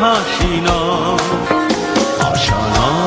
হাসি নয় আশা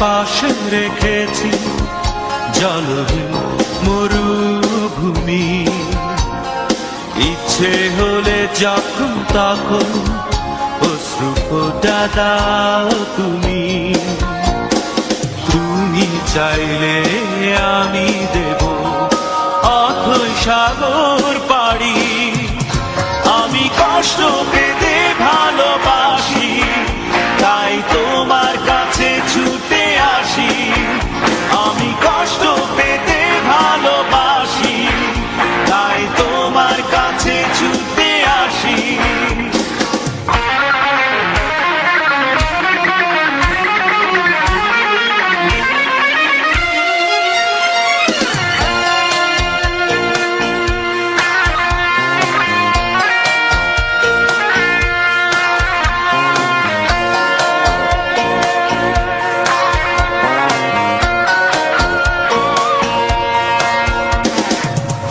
পাশে রেখেছি জলহীন মরুভূমি। ইচ্ছে হলে যখন তখন দাও তুমি। তুমি চাইলে আমি দেব অথই সাগর পাড়ি। আমি কষ্ট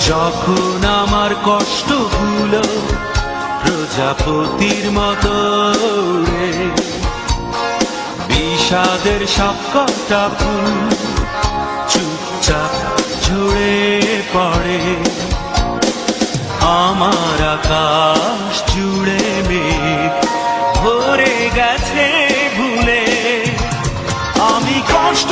যখন আমার কষ্ট কষ্টগুলো প্রজাপতির মতো বিষাদের সবকটা ফুল চুপচাপ ঝরে পড়ে, আমার আকাশ জুড়ে মেঘ ভরে গেছে ভুলে, আমি কষ্ট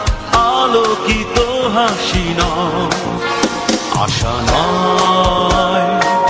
আলোকিত হাসি নয় আশা নয়।